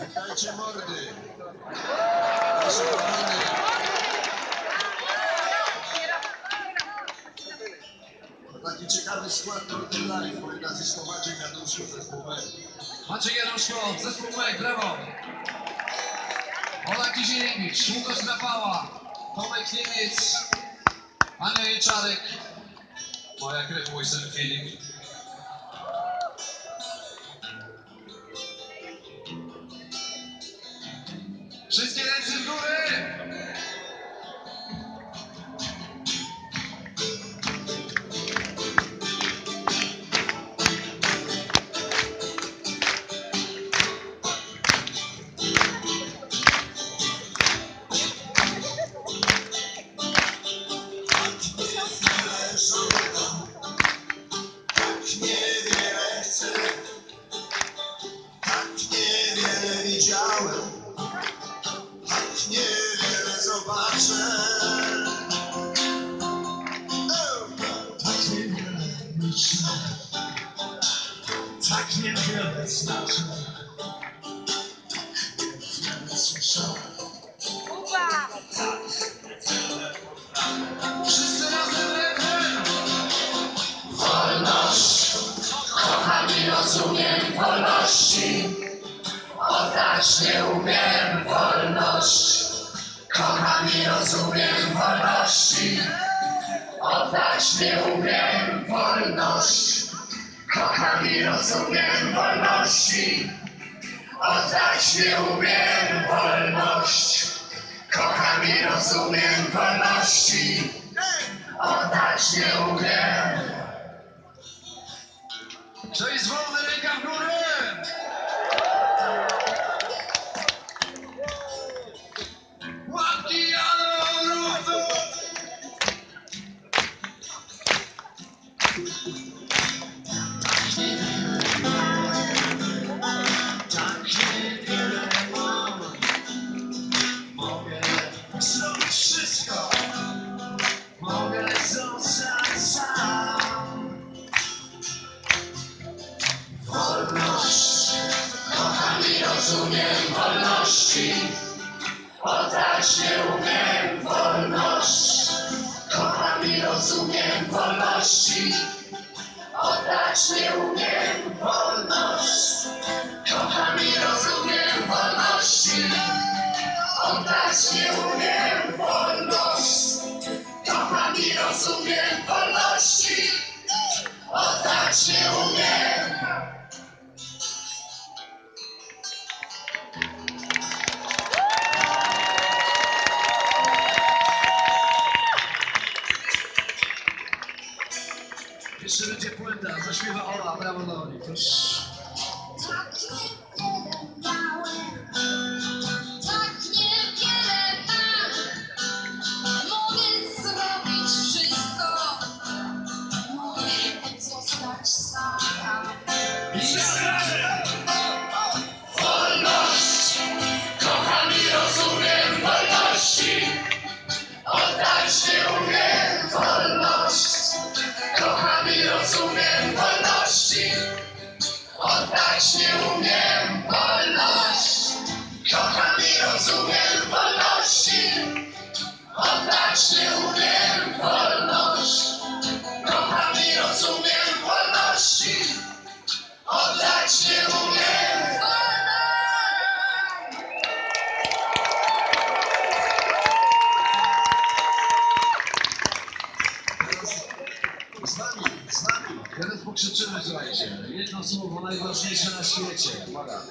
Witajcie mordy. Proszę taki ciekawy skład Northern Life. Moje nazwisko Maciej Januszko, zespół B. Maciej Januszko, zespół Mek, brawo! Ola Kiziewicz, Łukasz Rafała, Tomek Niemiec, Ania Jęczarek, moja krew, mój syn Filip. Widziałem, tak niewiele zobaczę. Tak niewiele myślę, tak niewiele znaczę, tak niewiele słyszałem. Wszyscy razem refren! Wolność, kocham i rozumiem wolności. Oddać nie umiem wolność. Kocham i rozumiem wolności. Oddać nie umiem wolność. Kocham i rozumiem wolności. Oddać nie umiem wolność. Kocham i rozumiem wolności. Oddać nie umiem. Kto jest wolny, ręka w górę! Rozumiem wolności. Oddać nie umiem wolność. Kocham i rozumiem wolności. Oddać nie umiem wolność. Jeszcze będzie płyta, zaśpiewa Ola, brawo dla Oli, proszę. Tak Oddać nie umiem wolność. Kocham i rozumiem wolności. Pokrzyczymy, słuchajcie. Jedno słowo najważniejsze na świecie. Uwaga.